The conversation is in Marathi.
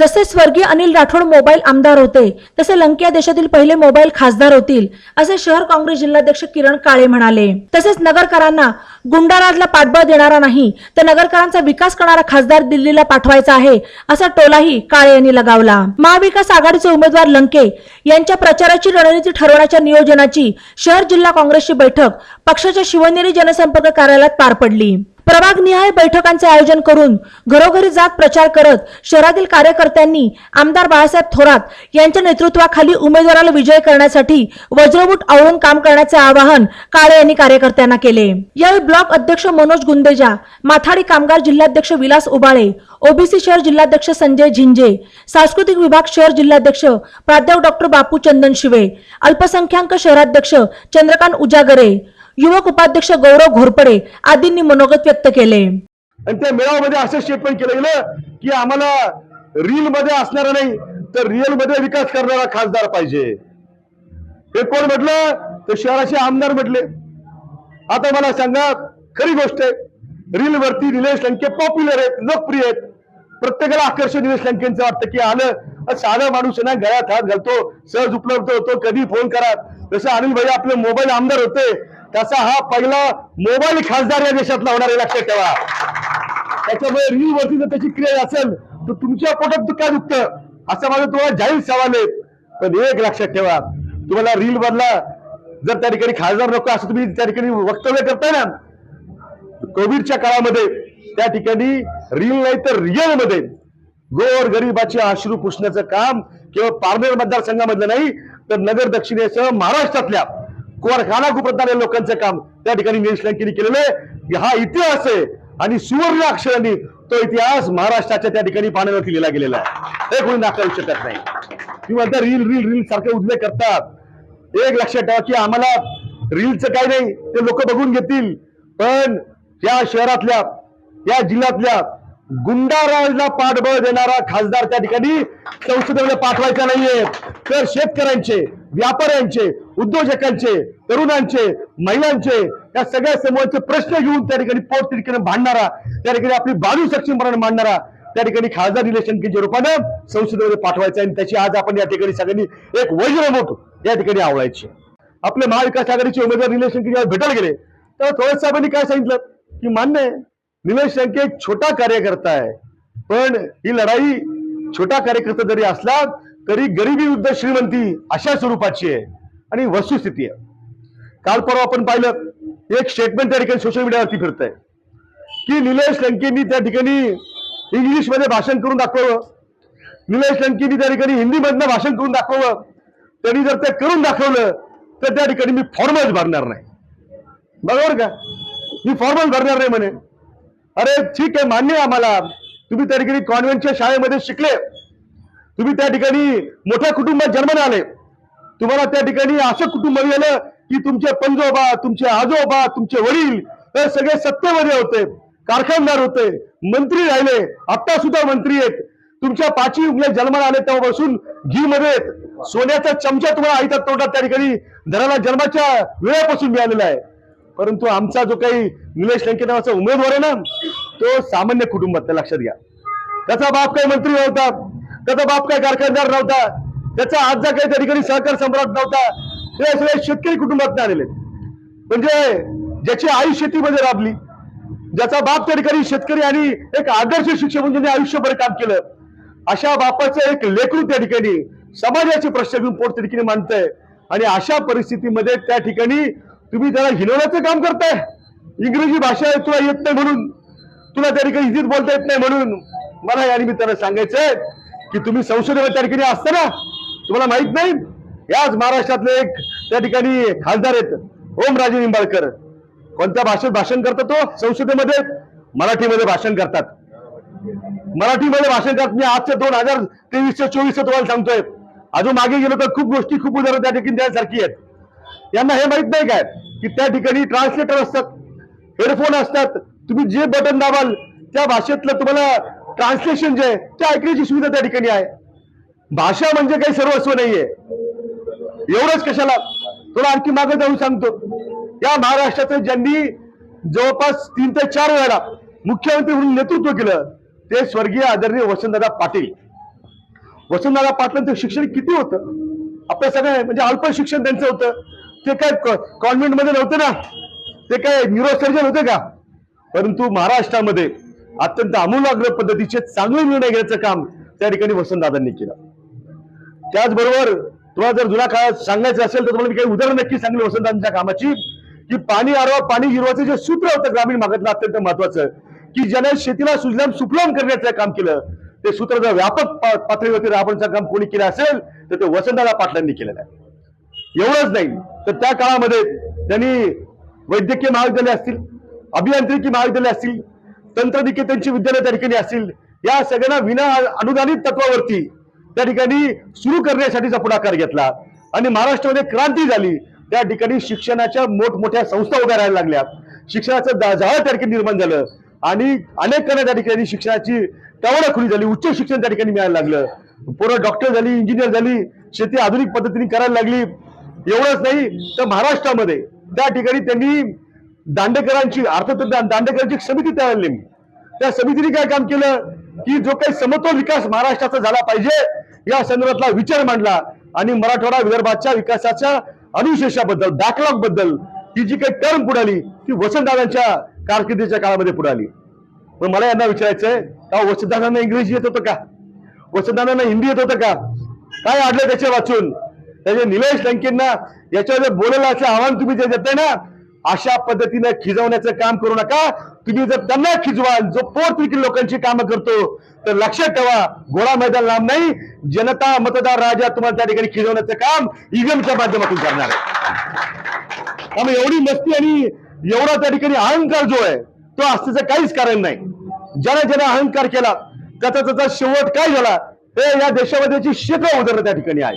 जसे स्वर्गीय अनिल राठोड मोबाईल आमदार होते तसे लंके या देशातील पहिले मोबाईल खासदार होतील असे शहर काँग्रेस जिल्हाध्यक्ष किरण काळे म्हणाले. तसेच नगरकरांना गुंडाराजला पाठबळ देणारा नाही तर नगरकरांचा विकास करणारा खासदार दिल्लीला पाठवायचा आहे असा टोलाही काळे यांनी लगावला. महाविकास आघाडीचे उमेदवार लंके यांच्या प्रचाराची रणनीती ठरवण्याच्या नियोजनाची शहर जिल्हा काँग्रेसची बैठक पक्षाच्या शिवनेरी जनसंपर्क कार्यालयात पार पडली. प्रभागनिहाय बैठकांचे आयोजन करून घरोघरी जात प्रचार करत शहरातील कार्यकर्त्यांनी आमदार बाळासाहेब थोरात यांच्या नेतृत्वाखाली उमेदवाराला विजय करण्यासाठी वज्रबूट आवळून काम करण्याचे आवाहन काळे यांनी कार्यकर्त्यांना केले. यावेळी ब्लॉक अध्यक्ष मनोज गुंदेजा माथाडी कामगार जिल्हाध्यक्ष विलास उबाळे ओबीसी शहर जिल्हाध्यक्ष संजय झिंजे सांस्कृतिक विभाग शहर जिल्हाध्यक्ष प्राध्यापक डॉक्टर बापू चंदन शिवे अल्पसंख्याक शहराध्यक्ष चंद्रकांत उजागरे युवक उपाध्यक्ष गौरव घोरपडे आदींनी मनोगत व्यक्त केले. आणि त्या मेळाव्यामध्ये असं स्टेटमेंट केलं गेलं की आम्हाला रील मध्ये असणारा नाही तर रिअलमध्ये विकास करणारा खासदार पाहिजे. हे कोण म्हटलं? तर शहराचे आमदार म्हटले. आता मला सांगा खरी गोष्ट आहे रील वरती निलेश लंके पॉप्युलर आहेत लोकप्रिय आहेत. प्रत्येकाला आकर्षण निलेश लंकेंचं वाटतं की आलं साधा माणूस ना गळ्यात हात घालतो सहज उपलब्ध होतो कधी फोन करा. जसं अनिल भाई आपले मोबाईल आमदार होते तसा हा पहिला मोबाईल खासदार या देशातला होणार आहे लक्षात ठेवा. त्याच्यामुळे रील वरती जर त्याची क्रिया असेल तर तुमच्या पोटात काय दुखतं असं माझं तुम्हाला जाहीर सवाल आहे. पण एक लक्षात ठेवा. तुम्हाला रील बदला जर त्या ठिकाणी खासदार नको असं तुम्ही त्या ठिकाणी वक्तव्य करताय ना कोविडच्या काळामध्ये त्या ठिकाणी रील नाही तर रिअलमध्ये गोर गरिबाचे अश्रू पुसण्याचं काम केवळ पारनेर मतदारसंघामधलं नाही तर नगर दक्षिणेसह महाराष्ट्रातल्या कोरखाना कुपरणाऱ्या लोकांचं काम त्या ठिकाणी निलेश लंकेने केलेलं आहे. हा इतिहास आहे. आणि सुवर्ण अक्षरांनी तो इतिहास महाराष्ट्राच्या त्या ठिकाणी पाण्यावरती लिहिला गेलेला आहे. हे कोणी नाकारू शकत नाही. किंवा म्हणता रील रील रील सारखे उद्योग करतात. एक लक्षात ठेवा की आम्हाला रीलचं काय नाही ते लोक बघून घेतील. पण या शहरातल्या या जिल्ह्यातल्या गुंडाराजला पाठबळ देणारा खासदार त्या ठिकाणी संसदेमध्ये पाठवायचा नाहीये. तर शेतकऱ्यांचे व्यापाऱ्यांचे उद्योजकांचे तरुणांचे महिलांचे या सगळ्या समूहांचे प्रश्न घेऊन त्या ठिकाणी पोट ठिकाणी भांडणारा त्या ठिकाणी आपली बाजू सक्षमपणे मांडणारा त्या ठिकाणी खासदार रिलेशनच्या रूपानं संसदेमध्ये पाठवायचं आणि त्याची आज आपण या ठिकाणी सगळ्यांनी एक वज्रमोठ या ठिकाणी आवडायची आपले महाविकास आघाडीचे उमेदवार निलेश किंवा जेव्हा भेटायला गेले तेव्हा थोडस साहेबांनी काय सांगितलं? की मान्य आहे निलेश लंके एक छोटा कार्यकर्ता आहे पण ही लढाई छोटा कार्यकर्ता जरी असला तरी गरिबी युद्ध श्रीमंती अशा स्वरूपाची आहे. आणि वस्तुस्थिती आहे. काल परवा आपण पाहिलं एक स्टेटमेंट त्या ठिकाणी सोशल मीडियावरती फिरत आहे की निलेश लंकेंनी त्या ठिकाणी इंग्लिशमध्ये भाषण करून दाखवलं निलेश लंकेंनी त्या ठिकाणी हिंदीमधनं भाषण करून दाखवलं त्यांनी जर ते करून दाखवलं तर त्या ठिकाणी मी फॉर्मच भरणार नाही. बरोबर का? मी फॉर्मच भरणार नाही म्हणे. अरे ठीक आहे मान्य आहे आम्हाला. तुम्ही त्या ठिकाणी कॉन्व्हेंटच्या शाळेमध्ये शिकले. तुम्ही त्या ठिकाणी मोठ्या कुटुंबात जन्माला आले. तुम्हाला त्या ठिकाणी असं कुटुंब मिळालं की तुमचे पंजोबा तुमचे आजोबा तुमचे वडील हे सगळे सत्तेमध्ये होते कारखानदार होते मंत्री राहिले. आता सुद्धा मंत्री आहेत. तुमच्या पाचवी उंगल्या जन्माला आले तेव्हापासून घी मध्ये सोन्याचा चमचा तुम्हाला आईच्या तोंडात त्या ठिकाणी धराला जन्माच्या वेळापासून मिळालेला आहे. परंतु आमचा जो काही निलेश लंके नावाचा उमेदवार आहे ना तो सामान्य कुटुंबात लक्षात घ्या. त्याचा बाप काय मंत्री नव्हता त्याचा बाप काय कारखानदार नव्हता त्याचा आजचा काही त्या ठिकाणी सहकार सम्राट नव्हता. ते सगळे शेतकरी कुटुंबात आलेले म्हणजे ज्याची आई शेतीमध्ये राबली ज्याचा बाप त्या ठिकाणी शेतकरी आणि एक आदर्श शिक्षक म्हणून त्यांनी आयुष्यभर काम केलं अशा बापाचं एक लेकरू त्या ठिकाणी समाजाचे प्रश्न घेऊन पोट त्या ठिकाणी मांडतंय. आणि अशा परिस्थितीमध्ये त्या ठिकाणी तुम्ही त्याला हिनवण्याचं काम करताय. इंग्रजी भाषा आहे तुला येत नाही म्हणून तुला त्या ठिकाणी हिंदीत बोलता येत नाही म्हणून. मला या निमित्तानं सांगायचंय की तुम्ही संसदेवर त्या ठिकाणी असताना तुम्हाला माहीत नाही? याच महाराष्ट्रातले एक त्या ठिकाणी खासदार आहेत ओमराजे निंबाळकर. कोणत्या भाषेत भाषण करतात तो? संसदेमध्ये? मराठीमध्ये भाषण करतात. मराठीमध्ये भाषण करत मी आजच्या दोन हजार तेवीसच्या चोवीसच्या तुम्हाला सांगतोय. अजून मागे गेलो तर खूप गोष्टी खूप उदाहरण त्या ठिकाणी त्यासारखी आहेत. यांना हे माहीत नाही काय? की त्या ठिकाणी ट्रान्सलेटर असतात हेडफोन असतात. तुम्ही जे बटन दाबाल त्या भाषेतलं तुम्हाला ट्रान्सलेशन जे आहे ते ऐकण्याची सुविधा त्या ठिकाणी आहे. भाषा म्हणजे काही सर्वस्व नाहीये. एवढंच कशाला? तुला आणखी मागे जाऊन सांगतो. या महाराष्ट्राचं ज्यांनी जवळपास तीन ते चार वेळा मुख्यमंत्री म्हणून नेतृत्व केलं ते स्वर्गीय आदरणीय वसंतदादा पाटील. वसंतदादा पाटलांचं शिक्षण किती होतं? आपल्या सगळ्या म्हणजे अल्प शिक्षण त्यांचं होतं. ते काय कॉन्व्हेंटमध्ये नव्हतं ना? ते काय न्यूरोसर्जन होते का? परंतु महाराष्ट्रामध्ये अत्यंत आमूलाग्र पद्धतीचे चांगले निर्णय घेण्याचं काम त्या ठिकाणी वसंतदादांनी केलं. त्याचबरोबर तुम्हाला जर जुना काळात सांगायचं असेल तर तुम्हाला मी काही उदाहरण नक्की सांगली वसंतांच्या कामाची की पाणी आरवा पाणी हिरवाचं जे सूत्र होतं ग्रामीण भागातलं अत्यंत महत्वाचं की ज्याने शेतीला सुजलाम सुफलाम करण्याचं काम केलं ते सूत्र जर व्यापक पा- पातळीवरती राबवण्याचं काम कोणी केलं असेल तर ते वसंतदादा पाटलांनी केलेलं आहे. एवढंच नाही तर त्या काळामध्ये त्यांनी वैद्यकीय महाविद्यालय असतील अभियांत्रिकी महाविद्यालय असतील तंत्रनिकेतनची विद्यालय त्या ठिकाणी असतील या सगळ्यांना विना अनुदानित तत्वावरती त्या ठिकाणी सुरू करण्यासाठीचा पुढाकार घेतला. आणि महाराष्ट्रामध्ये क्रांती झाली. त्या ठिकाणी शिक्षणाच्या मोठमोठ्या संस्था उभ्या राहायला लागल्या. शिक्षणाचं दा- जाळं त्या ठिकाणी निर्माण झालं. आणि अनेकांना त्या ठिकाणी शिक्षणाची टवळ खुली झाली. उच्च शिक्षण त्या ठिकाणी मिळायला लागलं. पोरं डॉक्टर झाली इंजिनियर झाली शेती आधुनिक पद्धतीने करायला लागली. एवढंच नाही तर महाराष्ट्रामध्ये त्या ठिकाणी त्यांनी दांडेकरांची अर्थतज्ञ दांडेकरांची समिती तयार नेमली त्या समितीने काय काम केलं? की जो काही समतोल विकास महाराष्ट्राचा झाला पाहिजे या संदर्भातला विचार मांडला आणि मराठवाडा विदर्भाच्या विकासाच्या अनुशेषाबद्दल बॅकलॉगबद्दल ती जी काही टर्म पुढाली ती वसंतदादांच्या कारकिर्दीच्या काळामध्ये पुढाली पण मला यांना विचारायचंय का वसंतदादांना इंग्रजी येत होतं का? वसंतदादांना हिंदी येत होतं का? काय आडलं त्याच्या वाचून त्याचे निलेश लंकेंना याच्यावर बोलायला असं आव्हान तुम्ही जे देताय ना अशा पद्धतीनं खिजवण्याचं काम करू नका. तुम्ही जर त्यांना खिजवाल जो पोट लोकांची कामं करतो तर लक्षात ठेवा घोडा मैदान लांब नाही. जनता मतदार राजा तुम्हाला त्या ठिकाणी खिजवण्याचं काम ईव्हीएमच्या माध्यमातून करणार आहे. त्यामुळे एवढी मस्ती आणि एवढा त्या ठिकाणी अहंकार जो आहे तो असण्याचं काहीच कारण नाही. ज्याने ज्याने अहंकार केला त्याचा त्याचा शेवट काय झाला हे या देशामध्ये शेकडो उदाहरणं त्या ठिकाणी आहे.